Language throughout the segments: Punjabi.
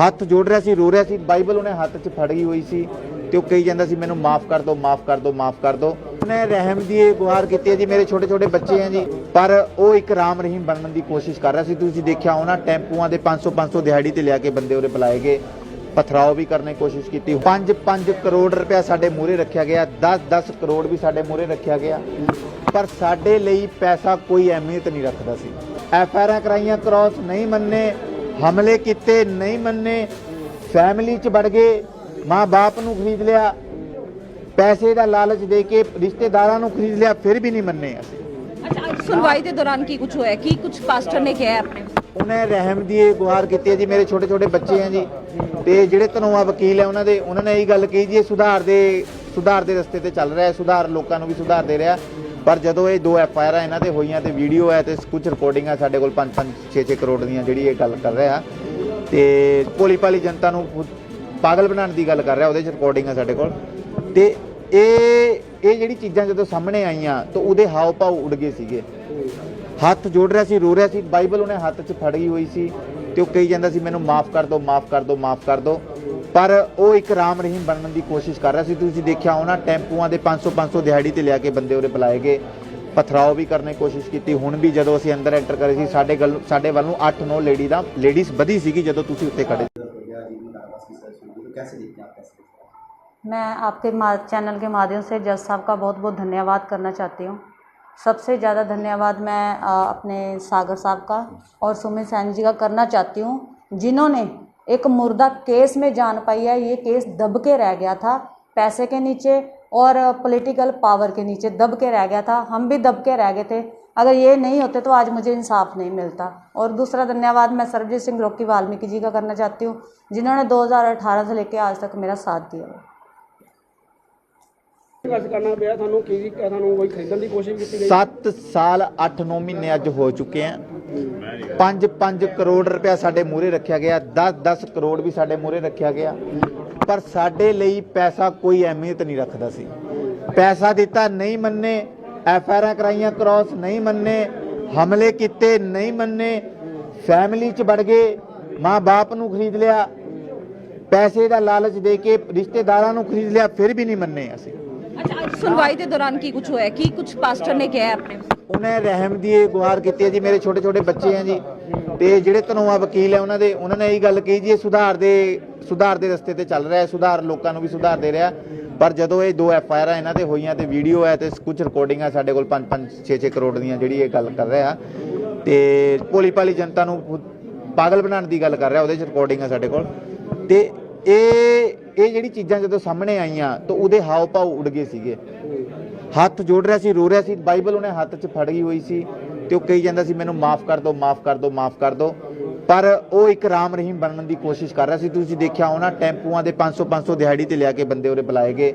ਹੱਥ ਜੋੜ ਰਿਹਾ ਸੀ, ਰੋ ਰਿਹਾ ਸੀ। ਬਾਈਬਲ ਉਹਨੇ ਹੱਥ 'ਚ ਫੜੀ ਹੋਈ ਸੀ ਤੇ ਉਹ ਕਹੀ ਜਾਂਦਾ ਸੀ, ਮੈਨੂੰ ਮਾਫ ਕਰ ਦਿਓ ਮਾਫ ਕਰ ਦਿਓ ਮਾਫ ਕਰ ਦਿਓ ਉਹਨੇ ਰਹਿਮ ਦੀ ਇਹ ਗੁਹਾਰ ਕੀਤੀ ਹੈ ਜੀ, ਮੇਰੇ ਛੋਟੇ ਛੋਟੇ ਬੱਚੇ ਆ ਜੀ। ਪਰ ਉਹ ਇੱਕ ਰਾਮ ਰਹੀਮ ਬਣਨ ਦੀ ਕੋਸ਼ਿਸ਼ ਕਰ ਰਿਹਾ ਸੀ। ਤੁਸੀਂ ਦੇਖਿਆ ਉਹਨਾਂ ਟੈਂਪੂਆਂ ਦੇ 500 500 ਦਿਹਾੜੀ ਤੇ ਲਿਆ ਕੇ ਬੰਦੇ ਉਹਦੇ ਬੁਲਾਏ ਗਏ। ਪਥਰਾਓ ਵੀ ਕਰਨ ਦੀ ਕੋਸ਼ਿਸ਼ ਕੀਤੀ। 5 5 ਕਰੋੜ ਰੁਪਇਆ ਸਾਡੇ ਮੂਹਰੇ ਰੱਖਿਆ ਗਿਆ। 10 10 ਕਰੋੜ ਵੀ ਸਾਡੇ ਮੂਹਰੇ ਰੱਖਿਆ ਗਿਆ। ਪਰ ਸਾਡੇ ਲਈ ਪੈਸਾ ਕੋਈ ਅਹਿਮੀਅਤ ਨਹੀਂ ਰੱਖਦਾ ਸੀ। ਐਫ ਆਰ ਕਰਾਈਆਂ, ਕ੍ਰਾਸ ਨਹੀਂ ਮੰਨੇ। ਹਮਲੇ ਕੀਤੇ ਨਹੀਂ ਮੰਨੇ ਫੈਮਿਲੀ ਚ ਵੜ ਗਏ ਮਾਂ-ਬਾਪ ਨੂੰ ਖਰੀਦ ਲਿਆ ਪੈਸੇ ਦਾ ਲਾਲਚ ਦੇ ਕੇ ਰਿਸ਼ਤੇਦਾਰਾਂ ਨੂੰ ਖਰੀਦ ਲਿਆ ਫਿਰ ਵੀ ਨਹੀਂ ਮੰਨੇ ਅਸੀਂ। ਅੱਛਾ ਅੱਜ ਸੁਣਵਾਈ ਦੇ ਦੌਰਾਨ ਕੀ ਕੁਝ ਹੋਇਆ? ਕੀ ਕੁਝ ਪਾਸਟਰ ਨੇ ਕਿਹਾ ਆਪਣੇ ਉਹਨੇ ਰਹਿਮ ਦੀ ਇਹ ਗੁਹਾਰ ਕੀਤੀ ਹੈ ਜੀ ਮੇਰੇ ਛੋਟੇ ਛੋਟੇ ਬੱਚੇ ਆ ਜੀ ਤੇ ਜਿਹੜੇ ਧਨੋਆ ਵਕੀਲ ਹੈ ਉਹਨਾਂ ਦੇ ਉਹਨਾਂ ਨੇ ਇਹ ਗੱਲ ਕਹੀ ਜੀ ਇਹ ਸੁਧਾਰ ਦੇ ਸੁਧਾਰ ਦੇ ਰਸਤੇ ਤੇ ਚੱਲ ਰਿਹਾ ਹੈ ਸੁਧਾਰ ਲੋਕਾਂ ਨੂੰ ਵੀ ਸੁਧਾਰ ਦੇ ਰਿਹਾ। ਪਰ ਜਦੋਂ ਇਹ ਦੋ ਐਫ ਆਈ ਆਰ ਇਹਨਾਂ ਤੇ ਹੋਈਆਂ ਤੇ ਵੀਡੀਓ ਹੈ ਤੇ ਕੁਝ ਰਿਕਾਰਡਿੰਗਾਂ ਸਾਡੇ ਕੋਲ 5 5 6 6 ਕਰੋੜ ਦੀਆਂ ਜਿਹੜੀ ਇਹ ਗੱਲ ਕਰ ਰਿਹਾ। ਤੇ ਭੋਲੀ ਭਾਲੀ ਜਨਤਾ ਨੂੰ ਪਾਗਲ ਬਣਾਉਣ ਦੀ ਗੱਲ ਕਰ ਰਿਹਾ, ਉਹਦੇ ਚ ਰਿਕਾਰਡਿੰਗਾਂ ਸਾਡੇ ਕੋਲ। ਤੇ ਇਹ ਇਹ ਜਿਹੜੀ ਚੀਜ਼ਾਂ ਜਦੋਂ ਸਾਹਮਣੇ ਆਈਆਂ ਤਾਂ ਉਹਦੇ ਹਾਵ ਭਾਵ ਉੱਡ ਗਏ ਸੀਗੇ। ਹੱਥ ਜੋੜ ਰਿਹਾ ਸੀ, ਰੋ ਰਿਹਾ ਸੀ, ਬਾਈਬਲ ਉਹਨੇ ਹੱਥ 'ਚ ਫੜੀ ਹੋਈ ਸੀ ਤੇ ਉਹ ਕਹੀ ਜਾਂਦਾ ਸੀ, ਮੈਨੂੰ ਮਾਫ ਕਰ ਦਿਓ ਮਾਫ ਕਰ ਦਿਓ ਮਾਫ ਕਰ ਦਿਓ ਪਰ ਉਹ ਇੱਕ ਰਾਮ ਰਹੀਮ ਬਣਨ ਦੀ ਕੋਸ਼ਿਸ਼ ਕਰ ਰਿਹਾ ਸੀ ਤੁਸੀਂ ਦੇਖਿਆ ਹੋਣਾ ਟੈਂਪੂਆਂ ਦੇ 500 500 ਦਿਹਾੜੀ ਤੇ ਲਿਆ ਕੇ ਬੰਦੇ ਉਹਦੇ ਬੁਲਾਏ ਗਏ ਪਥਰਾਓ ਵੀ ਕਰਨ ਦੀ ਕੋਸ਼ਿਸ਼ ਕੀਤੀ ਹੁਣ ਵੀ ਜਦੋਂ ਅਸੀਂ ਅੰਦਰ ਐਂਟਰ ਕਰੇ ਸੀ ਸਾਡੇ ਗੱਲ ਸਾਡੇ ਵੱਲ ਨੂੰ 8-9 ਲੇਡੀ ਦਾ ਲੇਡੀਜ਼ ਵਧੀ ਸੀਗੀ ਜਦੋਂ ਤੁਸੀਂ ਉੱਤੇ ਖੜੇ ਸੀ। कैसे देखते हैं आप कैसे देखते हैं मैं आपके मा- चैनल के माध्यम से जज साहब का बहुत बहुत धन्यवाद करना चाहती हूँ सबसे ज़्यादा धन्यवाद मैं अ, अपने सागर साहब का और सुमित सैनी जी का करना चाहती हूँ जिन्होंने एक मुर्दा केस में जान पाई है ये केस दब के रह गया था पैसे के नीचे और पॉलिटिकल पावर के नीचे दब के रह गया था हम भी दब के रह गए थे अगर ये नहीं होते तो आज मुझे इंसाफ नहीं मिलता और दूसरा धन्यवाद मैं सरबजीत सिंह लोकी वाल्मीकि जी का करना चाहती हूँ जिन्होंने 2018 से लेकर आज तक मेरा साथ दिया है ਸੰਘਰਸ਼ ਕਰਨਾ ਪਿਆ ਤੁਹਾਨੂੰ ਕੀ ਤੁਹਾਨੂੰ ਕੋਈ ਖਰੀਦਣ ਦੀ ਕੋਸ਼ਿਸ਼ ਕੀਤੀ ਗਈ 7 ਸਾਲ 8-9 ਮਹੀਨੇ ਅੱਜ ਹੋ ਚੁੱਕੇ ਆ 5-5 ਕਰੋੜ ਰੁਪਇਆ ਸਾਡੇ ਮੂਹਰੇ ਰੱਖਿਆ ਗਿਆ 10-10 ਕਰੋੜ ਵੀ ਸਾਡੇ ਮੂਹਰੇ ਰੱਖਿਆ ਗਿਆ। ਪਰ ਸਾਡੇ ਲਈ ਪੈਸਾ ਕੋਈ ਅਹਿਮੀਅਤ ਨਹੀਂ ਰੱਖਦਾ ਸੀ। ਪੈਸਾ ਦਿੱਤਾ ਨਹੀਂ ਮੰਨੇ, ਐਫ ਆਰ ਆਰ ਕਰਾਈਆਂ ਕ੍ਰਾਸ ਨਹੀਂ ਮੰਨੇ, ਹਮਲੇ ਕੀਤੇ ਨਹੀਂ ਮੰਨੇ, ਫੈਮਿਲੀ ਚ ਵੜ ਗਏ ਮਾਂ-ਬਾਪ ਨੂੰ ਖਰੀਦ ਲਿਆ, ਪੈਸੇ ਦਾ ਲਾਲਚ ਦੇ ਕੇ ਰਿਸ਼ਤੇਦਾਰਾਂ ਨੂੰ ਖਰੀਦ ਲਿਆ, ਫਿਰ ਵੀ ਨਹੀਂ ਮੰਨੇ ਅਸੀਂ। ਅੱਛਾ, ਅੱਜ ਸੁਣਵਾਈ ਦੇ ਦੌਰਾਨ ਕੀ ਕੁਝ ਹੋਇਆ? ਕੀ ਕੁਝ ਪਾਸਟਰ ਨੇ ਕਿਹਾ ਆਪਣੇ ਉਹਨੇ ਰਹਿਮ ਦੀ ਇਹ ਗੁਹਾਰ ਕੀਤੀ ਹੈ ਜੀ, ਮੇਰੇ ਛੋਟੇ ਛੋਟੇ ਬੱਚੇ ਆ ਜੀ। ਤੇ ਜਿਹੜੇ ਧਨੋਆ ਵਕੀਲ ਹੈ ਉਹਨਾਂ ਦੇ ਉਹਨਾਂ ਨੇ ਇਹ ਗੱਲ ਕਹੀ ਜੀ, ਇਹ ਸੁਧਾਰ ਦੇ ਸੁਧਾਰ ਦੇ ਰਸਤੇ ਤੇ ਚੱਲ ਰਿਹਾ ਹੈ, ਸੁਧਾਰ ਲੋਕਾਂ ਨੂੰ ਵੀ ਸੁਧਾਰ ਦੇ ਰਿਹਾ। ਪਰ ਜਦੋਂ ਇਹ ਦੋ ਐਫ ਆਈ ਆਰ ਇਹਨਾਂ ਤੇ ਹੋਈਆਂ ਤੇ ਵੀਡੀਓ ਹੈ ਤੇ ਕੁਝ ਰਿਕਾਰਡਿੰਗਾਂ ਸਾਡੇ ਕੋਲ 5 5 6 6 ਕਰੋੜ ਦੀਆਂ ਜਿਹੜੀ ਇਹ ਗੱਲ ਕਰ ਰਿਹਾ। ਤੇ ਭੋਲੀ ਭਾਲੀ ਜਨਤਾ ਨੂੰ ਪਾਗਲ ਬਣਾਉਣ ਦੀ ਗੱਲ ਕਰ ਰਿਹਾ, ਉਹਦੇ ਚ ਰਿਕਾਰਡਿੰਗਾਂ ਸਾਡੇ ਕੋਲ। ਤੇ ਇਹ ਇਹ ਜਿਹੜੀ ਚੀਜ਼ਾਂ ਜਦੋਂ ਸਾਹਮਣੇ ਆਈਆਂ ਤਾਂ ਉਹਦੇ ਹਾਵ ਭਾਵ ਉੱਡ ਗਏ ਸੀਗੇ। ਹੱਥ ਜੋੜ ਰਿਹਾ ਸੀ, ਰੋ ਰਿਹਾ ਸੀ, ਬਾਈਬਲ ਉਹਨੇ ਹੱਥ 'ਚ ਫੜ ਗਈ ਹੋਈ ਸੀ ਤੇ ਉਹ ਕਹੀ ਜਾਂਦਾ ਸੀ, ਮੈਨੂੰ ਮਾਫ ਕਰ ਦਿਓ, ਮਾਫ ਕਰ ਦਿਓ, ਮਾਫ ਕਰ ਦਿਓ। ਪਰ ਉਹ ਇੱਕ ਰਾਮ ਰਹੀਮ ਬਣਨ ਦੀ ਕੋਸ਼ਿਸ਼ ਕਰ ਰਿਹਾ ਸੀ। ਤੁਸੀਂ ਦੇਖਿਆ ਹੋਣਾ, ਟੈਂਪੂਆਂ ਦੇ 500 500 ਦਿਹਾੜੀ ਤੇ ਲਿਆ ਕੇ ਬੰਦੇ ਉਹਦੇ ਬੁਲਾਏ ਗਏ।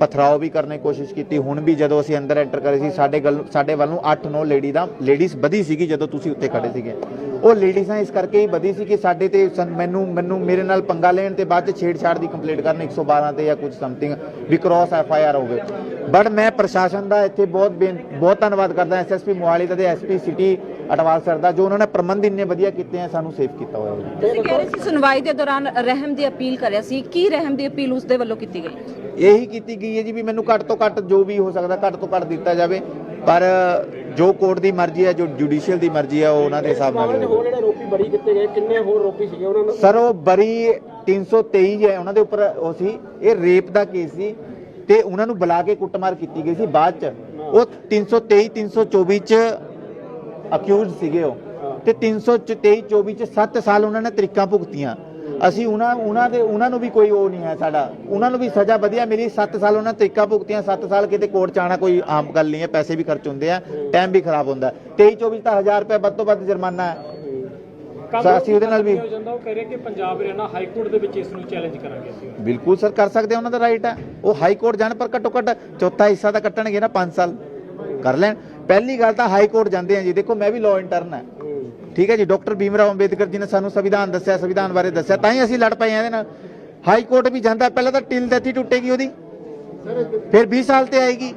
ਪਥਰਾਓ ਵੀ ਕਰਨ ਦੀ ਕੋਸ਼ਿਸ਼ ਕੀਤੀ। ਹੁਣ ਵੀ ਜਦੋਂ ਅਸੀਂ ਅੰਦਰ ਐਂਟਰ ਕਰੇ ਸੀ, ਸਾਡੇ ਗੱਲ ਸਾਡੇ ਵੱਲ ਨੂੰ 8-9 ਲੇਡੀ ਦਾ ਲੇਡੀਜ਼ ਵਧੀ ਸੀਗੀ ਜਦੋਂ ਤੁਸੀਂ ਉੱਤੇ ਖੜੇ ਸੀਗੇ। ਉਹ ਲੇਡੀਜ਼ਾਂ ਇਸ ਕਰਕੇ ਹੀ ਵਧੀ ਸੀ ਕਿ ਸਾਡੇ ਤੇ ਮੈਨੂੰ ਮੈਨੂੰ ਮੇਰੇ ਨਾਲ ਪੰਗਾ ਲੈਣ ਤੇ ਬਾਅਦ ਚ ਛੇੜਛਾੜ ਦੀ ਕੰਪਲੇਂਟ ਕਰਨ 112 ਤੇ ਜਾਂ ਕੁਝ ਸਮਥਿੰਗ ਵੀ ਕ੍ਰਾਸ ਐਫ ਆਈ ਆਰ ਹੋਵੇ। ਬਟ ਮੈਂ ਪ੍ਰਸ਼ਾਸਨ ਦਾ ਇੱਥੇ ਬਹੁਤ ਬਹੁਤ ਧੰਨਵਾਦ ਕਰਦਾ ਐਸਐਸਪੀ ਮੋਹਾਲੀ ਦਾ ਤੇ ਐਸਪੀ ਸਿਟੀ ਅਟਵਾਲ ਸਰ ਦਾ ਜੋ ਉਹਨਾਂ ਨੇ ਪ੍ਰਬੰਧ ਇੰਨੇ ਵਧੀਆ ਕੀਤੇ ਆ ਸਾਨੂੰ ਸੇਫ ਕੀਤਾ ਹੋਇਆ ਹੈ। ਤੁਸੀਂ ਕਹਿ ਰਹੇ ਸੀ ਸੁਣਵਾਈ ਦੇ ਦੌਰਾਨ ਰਹਿਮ ਦੀ ਅਪੀਲ ਕਰਿਆ ਸੀ ਕੀ ਰਹਿਮ ਦੀ ਅਪੀਲ ਉਸ ਦੇ ਵੱਲੋਂ ਕੀਤੀ ਗਈ? ਇਹੀ ਕੀਤੀ ਗਈ ਹੈ ਜੀ ਵੀ ਮੈਨੂੰ ਘੱਟ ਤੋਂ ਘੱਟ ਜੋ ਵੀ ਹੋ ਸਕਦਾ ਘੱਟ ਤੋਂ ਘੱਟ ਦਿੱਤਾ ਜਾਵੇ। ਪਰ ਜੋ ਕੋਰਟ ਦੀ ਮਰਜ਼ੀ ਹੈ ਜੋ ਜੁਡੀਸ਼ੀਅਲ ਦੀ ਮਰਜ਼ੀ ਹੈ ਉਹ ਉਹਨਾਂ ਦੇ ਹਿਸਾਬ ਨਾਲ ਮਾਮਲੇ 'ਚ ਹੋਰ ਜਿਹੜੇ ਆਰੋਪੀ ਬਰੀ ਕੀਤੇ ਗਏ? ਕਿੰਨੇ ਹੋਰ ਆਰੋਪੀ ਸੀਗੇ ਉਹਨਾਂ ਨੂੰ? ਸਰ ਉਹ ਬਰੀ 323 ਹੈ ਉਹਨਾਂ ਦੇ ਉੱਪਰ ਉਹ ਸੀ ਇਹ ਰੇਪ ਦਾ ਕੇਸ ਸੀ ਤੇ ਉਹਨਾਂ ਨੂੰ ਬੁਲਾ ਕੇ ਕੁੱਟਮਾਰ ਕੀਤੀ ਗਈ ਸੀ ਬਾਅਦ ਚ। ਉਹ 323 324 ਚ ਅਕਿਊਜ਼ਡ ਸੀਗੇ ਉਹ। ਤੇ 323 24 ਚ 7 ਸਾਲ ਉਹਨਾਂ ਨੇ ਤਰੀਕਾਂ ਭੁਗਤੀਆਂ। ਅਸੀਂ ਉਹਨਾਂ ਉਹਨਾਂ ਦੇ ਉਹਨਾਂ ਨੂੰ ਵੀ ਕੋਈ ਉਹ ਨਹੀਂ ਹੈ ਸਾਡਾ। ਉਹਨਾਂ ਨੂੰ ਵੀ ਸਜ਼ਾ ਵਧੀਆ ਮਿਲੀ। 7 ਸਾਲ ਉਹਨਾਂ ਤਰੀਕਾਂ ਭੁਗਤੀਆਂ 7 ਸਾਲ ਕਿਤੇ ਕੋਰਟ ਚ ਆਉਣਾ ਕੋਈ ਆਮ ਗੱਲ ਨਹੀਂ ਹੈ। ਪੈਸੇ ਵੀ ਖਰਚ ਹੁੰਦੇ ਆ ਟਾਈਮ ਵੀ ਖਰਾਬ ਹੁੰਦਾ। 23 24 ਤਾਂ 1000 ਰੁਪਏ ਵੱਧ ਤੋਂ ਵੱਧ ਜੁਰਮਾਨਾ ਹੈ। ਅਸੀਂ ਉਹਦੇ ਨਾਲ ਵੀ ਹੋ ਜਾਂਦਾ ਉਹ ਕਹਿ ਰਹੇ ਕਿ ਪੰਜਾਬ ਹਰਿਆਣਾ ਹਾਈ ਕੋਰਟ ਦੇ ਵਿੱਚ ਇਸ ਨੂੰ ਚੈਲੰਜ ਕਰਾਂਗੇ ਅਸੀਂ। ਬਿਲਕੁਲ ਸਰ ਕਰ ਸਕਦੇ ਉਹਨਾਂ ਦਾ ਰਾਈਟ ਹੈ ਉਹ ਹਾਈ ਕੋਰਟ ਜਾਣ ਪਰ ਘੱਟੋ ਘੱਟ ਚੌਥਾ ਹਿੱਸਾ ਤਾਂ ਕੱਟਣਗੇ ਨਾ 5 ਸਾਲ। ਕਰ ਲੈਣ। ਪਹਿਲੀ ਗੱਲ ਤਾਂ ਹਾਈ ਕੋਰਟ ਜਾਂਦੇ ਆ ਜੀ। ਦੇਖੋ ਮੈਂ ਵੀ ਲਾਅ ਇੰਟਰਨ ਹੈ। ਠੀਕ ਹੈ ਜੀ, ਡਾਕਟਰ ਭੀਮਰਾਓ ਅੰਬੇਦਕਰ ਜੀ ਨੇ ਸਾਨੂੰ ਸੰਵਿਧਾਨ ਦੱਸਿਆ, ਸੰਵਿਧਾਨ ਬਾਰੇ ਦੱਸਿਆ, ਤਾਂ ਹੀ ਅਸੀਂ ਲੜ ਪਏ ਆ ਇਹਦੇ ਨਾਲ। ਹਾਈ ਕੋਰਟ ਵੀ ਜਾਂਦਾ, ਪਹਿਲਾਂ ਤਾਂ ਟਿਲ ਦਿੱਤੀ ਟੁੱਟੇਗੀ ਉਹਦੀ। ਫਿਰ 20 ਸਾਲ ਤੇ ਆਏਗੀ।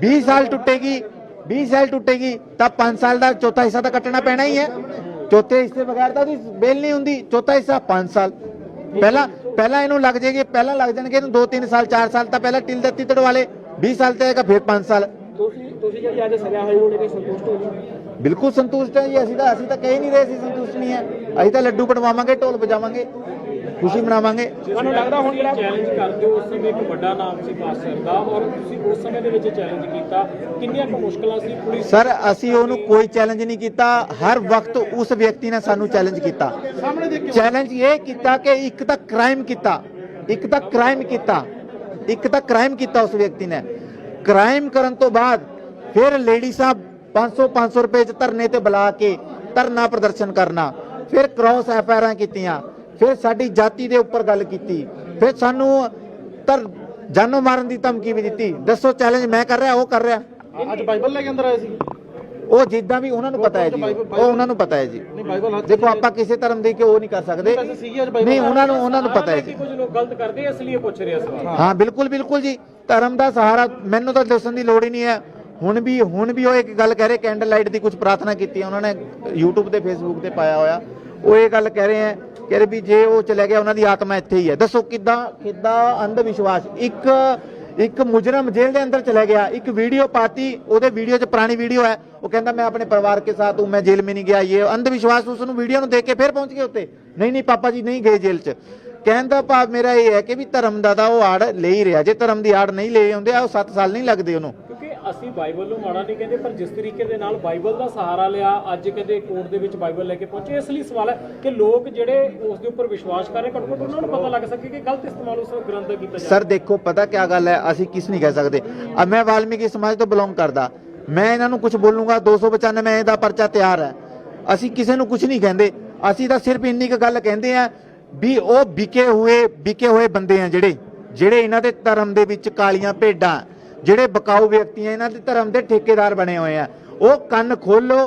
20 ਸਾਲ ਟੁੱਟੇਗੀ 20 ਸਾਲ ਟੁੱਟੇਗੀ, ਤਾਂ 5 ਸਾਲ ਦਾ ਚੌਥਾ ਹਿੱਸਾ ਤਾਂ ਕੱਟਣਾ ਪੈਣਾ ਹੀ ਹੈ। ਚੌਥੇ ਹਿੱਸੇ ਬਗੈਰ ਤਾਂ ਉਹਦੀ ਬੇਲ ਨਹੀਂ ਹੁੰਦੀ, ਚੌਥਾ ਹਿੱਸਾ 5 ਸਾਲ। ਪਹਿਲਾਂ ਪਹਿਲਾਂ ਇਹਨੂੰ ਲੱਗ ਜਾਏਗੀ, ਪਹਿਲਾਂ ਲੱਗ ਜਾਣਗੇ ਇਹਨੂੰ 2-3 ਸਾਲ 4 ਸਾਲ, ਤਾਂ ਪਹਿਲਾਂ ਟਿਲ ਦਿੱਤੀ ਤੜਵਾਲੇ 20 ਸਾਲ ਤੇ ਆਏਗਾ, ਫਿਰ 5 ਸਾਲ। ਤੁਸੀਂ ਤੁਸੀਂ ਜਿਹੜੀ ਅੱਜ ਸਜ਼ਾ ਹੋਈ, ਉਹਨੇ ਸੰਤੁਸ਼ਟ ਹੋ ਜੀ? ਬਿਲਕੁਲ ਸੰਤੁਸ਼ਟ ਹੈ ਜੀ ਅਸੀਂ ਤਾਂ ਅਸੀਂ ਤਾਂ ਕਹਿ ਨਹੀਂ ਰਹੇ ਸੀ ਸੰਤੁਸ਼ਟ ਨਹੀਂ ਹੈ। ਅਸੀਂ ਤਾਂ ਲੱਡੂ ਬਣਵਾਵਾਂਗੇ ਢੋਲ ਵਜਾਵਾਂਗੇ ਖੁਸ਼ੀ ਮਨਾਵਾਂਗੇ। ਤੁਹਾਨੂੰ ਲੱਗਦਾ ਹੁਣ ਜਿਹੜਾ ਚੈਲੰਜ ਕਰਦੇ ਹੋ ਉਸ ਸਮੇਂ ਇੱਕ ਵੱਡਾ ਨਾਮ ਸੀ ਪਾਸਟਰ ਦਾ ਔਰ ਤੁਸੀਂ ਉਸ ਸਮੇਂ ਦੇ ਵਿੱਚ ਚੈਲੰਜ ਕੀਤਾ। ਕਿੰਨੀਆਂ ਕੁ ਮੁਸ਼ਕਲਾਂ ਸੀ ਪੁਲਿਸ ਸਰ ਅਸੀਂ ਉਹਨੂੰ ਕੋਈ ਚੈਲੰਜ ਨਹੀਂ ਕੀਤਾ। ਹਰ ਵਕਤ ਉਸ ਵਿਅਕਤੀ ਨੇ ਸਾਨੂੰ ਚੈਲੰਜ ਕੀਤਾ। ਚੈਲੰਜ ਇਹ ਕੀਤਾ ਕਿ ਇੱਕ ਤਾਂ ਕ੍ਰਾਈਮ ਕੀਤਾ। ਇੱਕ ਤਾਂ ਕ੍ਰਾਈਮ ਕੀਤਾ। ਇੱਕ ਤਾਂ ਕ੍ਰਾਈਮ ਕੀਤਾ ਉਸ ਵਿਅਕਤੀ ਨੇ। ਕ੍ਰਾਈਮ ਕਰਨ ਤੋਂ ਬਾਅਦ ਫਿਰ ਲੇਡੀ ਸਾਹਿਬ 500 500 ਰੁਪਏ ਚ ਧਰਨੇ ਤੇ ਬੁਲਾ ਕੇ ਧਰਨਾ ਪ੍ਰਦਰਸ਼ਨ ਕਰਨਾ। ਫਿਰ ਕ੍ਰਾਸ ਐਫਆਰਾਂ ਕੀਤੀਆਂ। ਫਿਰ ਸਾਡੀ ਜਾਤੀ ਦੇ ਉੱਪਰ ਗੱਲ ਕੀਤੀ। ਫਿਰ ਸਾਨੂੰ ਧਰ ਜਾਨੋਂ ਮਾਰਨ ਦੀ ਧਮਕੀ ਵੀ ਦਿੱਤੀ। ਦੱਸੋ ਚੈਲੰਜ ਮੈਂ ਕਰ ਰਿਹਾ ਉਹ ਕਰ ਰਿਹਾ? ਅੱਜ ਬਾਈਬਲ ਲੈ ਕੇ ਅੰਦਰ ਆਏ ਸੀ। ਉਹ ਜਿੱਦਾਂ ਵੀ ਉਹਨਾਂ ਨੂੰ ਪਤਾ ਹੈ ਜੀ। ਉਹ ਉਹਨਾਂ ਨੂੰ ਪਤਾ ਹੈ ਜੀ। ਦੇਖੋ ਆਪਾਂ ਕਿਸੇ ਧਰਮ ਦੇ ਕੇ ਉਹ ਨਹੀਂ ਕਰ ਸਕਦੇ। ਨਹੀਂ ਉਹਨਾਂ ਨੂੰ ਉਹਨਾਂ ਨੂੰ ਪਤਾ ਹੈ ਜੀ। ਕੁਝ ਲੋਕ ਗਲਤ ਕਰਦੇ ਇਸ ਲਈ ਪੁੱਛ ਰਿਹਾ ਸਵਾਲ। ਹਾਂ ਬਿਲਕੁਲ ਬਿਲਕੁਲ ਜੀ। ਧਰਮ ਦਾ ਸਹਾਰਾ ਮੈਨੂੰ ਤਾਂ ਦੱਸਣ ਦੀ ਲੋੜ ਹੀ ਨਹੀਂ ਹੈ। ਹੁਣ ਵੀ ਹੁਣ ਵੀ ਉਹ ਇੱਕ ਗੱਲ ਕਹਿ ਰਹੇ ਕੈਂਡਲ ਲਾਈਟ ਦੀ ਕੁਝ ਪ੍ਰਾਰਥਨਾ ਕੀਤੀ ਉਹਨਾਂ ਨੇ YouTube ਤੇ, Facebook ਤੇ ਪਾਇਆ ਹੋਇਆ। ਉਹ ਇਹ ਗੱਲ ਕਹਿ ਰਹੇ ਆ ਕਹਿ ਰਹੇ ਵੀ ਜੇ ਉਹ ਚਲੇ ਗਿਆ, ਉਹਨਾਂ ਦੀ ਆਤਮਾ ਇੱਥੇ ਹੀ ਹੈ। ਦੱਸੋ ਕਿੱਦਾਂ ਕਿੱਦਾਂ ਅੰਧ ਵਿਸ਼ਵਾਸ ਇੱਕ ਇੱਕ ਮੁਜਰਮ ਜੇਲ੍ਹ ਦੇ ਅੰਦਰ ਚਲਾ ਗਿਆ, ਇੱਕ ਵੀਡੀਓ ਪਾਤੀ, ਉਹਦੇ ਵੀਡੀਓ 'ਚ ਪੁਰਾਣੀ ਵੀਡੀਓ ਹੈ। ਉਹ ਕਹਿੰਦਾ, ਮੈਂ ਆਪਣੇ ਪਰਿਵਾਰ ਕੇ ਸਾਥ ਹੂੰ, ਮੈਂ ਜੇਲ੍ਹ ਮੇ ਨਹੀਂ ਗਿਆ ਇਹ ਅੰਧ ਵਿਸ਼ਵਾਸ ਉਸ ਨੂੰ ਵੀਡੀਓ ਨੂੰ ਦੇਖ ਕੇ ਫਿਰ ਪਹੁੰਚ ਗਏ ਉੱਤੇ। ਨਹੀਂ ਨਹੀਂ, ਪਾਪਾ ਜੀ ਨਹੀਂ ਗਏ ਜੇਲ੍ਹ 'ਚ। ਕਹਿੰਦਾ ਮੇਰਾ ਇਹ ਹੈ ਕਿ ਵੀ ਧਰਮ ਦਾ ਤਾਂ ਉਹ ਆੜ ਲੈ ਹੀ ਰਿਹਾ। ਜੇ ਧਰਮ ਦੀ ਆੜ ਨਹੀਂ ਲੈ ਆਉਂਦੇ ਆ ਉਹ 7 ਸਾਲ ਨਹੀਂ ਲੱਗਦੇ ਉਹਨੂੰ। ਅਸੀਂ ਬਾਈਬਲ ਨੂੰ ਮਾੜਾ ਨਹੀਂ ਕਹਿੰਦੇ ਪਰ ਜਿਸ ਤਰੀਕੇ ਦੇ ਨਾਲ ਬਾਈਬਲ ਦਾ ਸਹਾਰਾ ਲਿਆ ਅੱਜ ਕਹਿੰਦੇ ਕੋਰਟ ਦੇ ਵਿੱਚ ਬਾਈਬਲ ਲੈ ਕੇ ਪਹੁੰਚੇ। ਇਸ ਲਈ ਸਵਾਲ ਹੈ ਕਿ ਲੋਕ ਜਿਹੜੇ ਉਸ ਦੇ ਉੱਪਰ ਵਿਸ਼ਵਾਸ ਕਰ ਰਹੇ ਘੱਟੋ ਘੱਟ ਉਹਨਾਂ ਨੂੰ ਪਤਾ ਲੱਗ ਸਕੇ ਕਿ ਗਲਤ ਇਸਤੇਮਾਲ ਉਸ ਗ੍ਰੰਥ ਦਾ ਕੀਤਾ ਜਾ ਸਰ ਦੇਖੋ ਪਤਾ ਕੀ ਗੱਲ ਹੈ? ਅਸੀਂ ਕਿਸ ਨਹੀਂ ਕਹਿ ਸਕਦੇ। ਅਬ ਮੈਂ ਵਾਲਮੀਕੀ ਸਮਾਜ ਤੋਂ ਬਿਲੋਂਗ ਕਰਦਾ। ਮੈਂ ਇਹਨਾਂ ਨੂੰ ਕੁਝ ਬੋਲੂੰਗਾ 295 ਦਾ ਪਰਚਾ ਤਿਆਰ ਹੈ। ਅਸੀਂ ਕਿਸੇ ਨੂੰ ਕੁਝ ਨਹੀਂ ਕਹਿੰਦੇ। ਅਸੀਂ ਤਾਂ ਸਿਰਫ ਇੰਨੀ ਕੁ ਗੱਲ ਕਹਿੰਦੇ ਆ ਵੀ ਉਹ ਵਿਕੇ ਹੋਏ ਵਿਕੇ ਹੋਏ ਬੰਦੇ ਆ ਜਿਹੜੇ ਜਿਹੜੇ ਇਹਨਾਂ ਦੇ ਧਰਮ ਦੇ ਵਿੱਚ ਕਾਲੀਆਂ ਭੇਡਾਂ ਜਿਹੜੇ ਬਕਾਊ ਵਿਅਕਤੀ ਆ, ਇਹਨਾਂ ਦੇ ਧਰਮ ਦੇ ਠੇਕੇਦਾਰ ਬਣੇ ਹੋਏ ਆ। ਉਹ ਕੰਨ ਖੋਲੋ,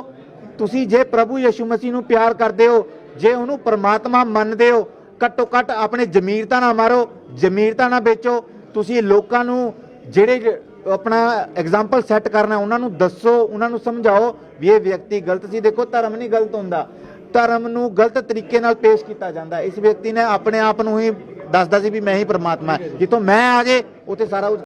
ਤੁਸੀਂ ਜੇ ਪ੍ਰਭੂ ਯਸ਼ੂ ਮਸੀਹ ਨੂੰ ਪਿਆਰ ਕਰਦੇ ਹੋ, ਜੇ ਉਹਨੂੰ ਪਰਮਾਤਮਾ ਮੰਨਦੇ ਹੋ, ਘੱਟੋ ਘੱਟ ਆਪਣੇ ਜ਼ਮੀਰਤਾ ਨਾ ਮਾਰੋ ਜ਼ਮੀਰਤਾ ਨਾ ਵੇਚੋ, ਤੁਸੀਂ ਲੋਕਾਂ ਨੂੰ ਜਿਹੜੇ ਆਪਣਾ ਐਗਜ਼ਾਮਪਲ ਸੈੱਟ ਕਰਨਾ, ਉਹਨਾਂ ਨੂੰ ਦੱਸੋ, ਉਹਨਾਂ ਨੂੰ ਸਮਝਾਓ ਵੀ ਇਹ ਵਿਅਕਤੀ ਗਲਤ ਸੀ। ਦੇਖੋ, ਧਰਮ ਨਹੀਂ ਗਲਤ ਹੁੰਦਾ। ਧਰਮ ਨੂੰ ਗਲਤ ਤਰੀਕੇ ਨਾਲ ਪੇਸ਼ ਕੀਤਾ ਜਾਂਦਾ। ਇਸ ਵਿਅਕਤੀ ਨੇ ਆਪਣੇ ਆਪ ਨੂੰ ਹੀ ਦੱਸਦਾ ਸੀ ਵੀ ਮੈਂ ਹੀ ਪਰਮਾਤਮਾ ਜਿੱਥੋਂ ਮੈਂ ਆ ਜੇ, ਉੱਥੇ ਸਾਰਾ ਕੁਝ